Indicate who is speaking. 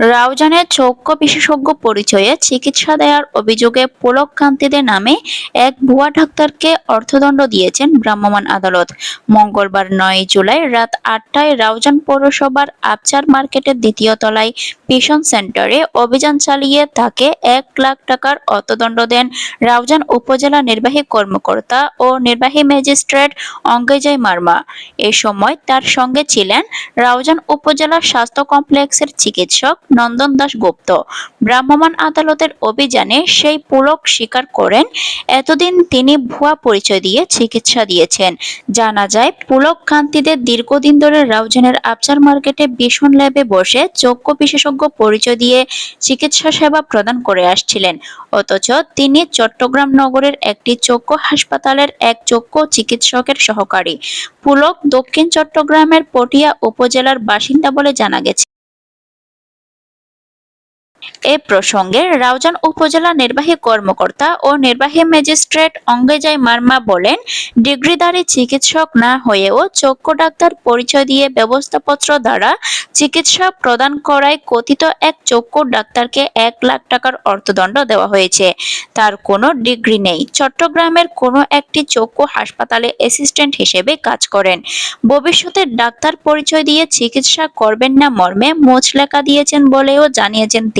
Speaker 1: রাউজানের চক্ষু বিশেষজ্ঞ পরিচয়ে চিকিৎসা দেওয়ার অভিযোগে পুলক কান্তিদের নামে এক ভুয়া ডাক্তারকে অর্থদণ্ড দিয়েছেন ভ্রাম্যমাণ আদালত। মঙ্গলবার নয় জুলাই রাত আটটায় রাউজান পৌরসভার আবচার মার্কেটের দ্বিতীয় তলায় পিশন সেন্টারে অভিযান চালিয়ে তাকে এক লাখ টাকার অর্থদণ্ড দেন রাউজান উপজেলা নির্বাহী কর্মকর্তা ও নির্বাহী ম্যাজিস্ট্রেট অঙ্গজয় মার্মা। এ সময় তার সঙ্গে ছিলেন রাউজান উপজেলা স্বাস্থ্য কমপ্লেক্সের চিকিৎসক নন্দন দাস গুপ্ত। ভ্রাম্যমাণ আদালতের অভিযানে সেই পুলক স্বীকার করেন, এতদিন তিনি ভুয়া পরিচয় দিয়ে চিকিৎসা দিয়েছেন। জানা যায়, পুলক কান্তিদের দীর্ঘদিন ধরে রাউজানের আবচার মার্কেটে ভীষণ ল্যাবে বসে চক্ষু বিশেষজ্ঞ পরিচয় দিয়ে চিকিৎসা সেবা প্রদান করে আসছিলেন। অথচ তিনি চট্টগ্রাম নগরের একটি চক্ষু হাসপাতালের এক চক্ষু চিকিৎসকের সহকারী। পুলক দক্ষিণ চট্টগ্রামের পটিয়া উপজেলার বাসিন্দা বলে জানা গেছে। এ প্রসঙ্গে রাউজান উপজেলা নির্বাহী কর্মকর্তা ও নির্বাহী ম্যাজিস্ট্রেট অঙ্গেজাই মার্মা বলেন, ডিগ্রিধারী চিকিৎসক না হয়েও চক্ষু ডাক্তার পরিচয় দিয়ে ব্যবস্থাপত্র দ্বারা চিকিৎসা প্রদান করায় কথিত এক চক্ষু ডাক্তারকে এক লাখ টাকার অর্থদণ্ড দেওয়া হয়েছে। তার কোনো ডিগ্রি নেই। চট্টগ্রামের কোনো একটি চক্ষু হাসপাতালে অ্যাসিস্ট্যান্ট হিসেবে কাজ করেন। ভবিষ্যতে ডাক্তার পরিচয় দিয়ে চিকিৎসা করবেন না মর্মে মোচ লেখা দিয়েছেন বলেও জানিয়েছেন তিনি।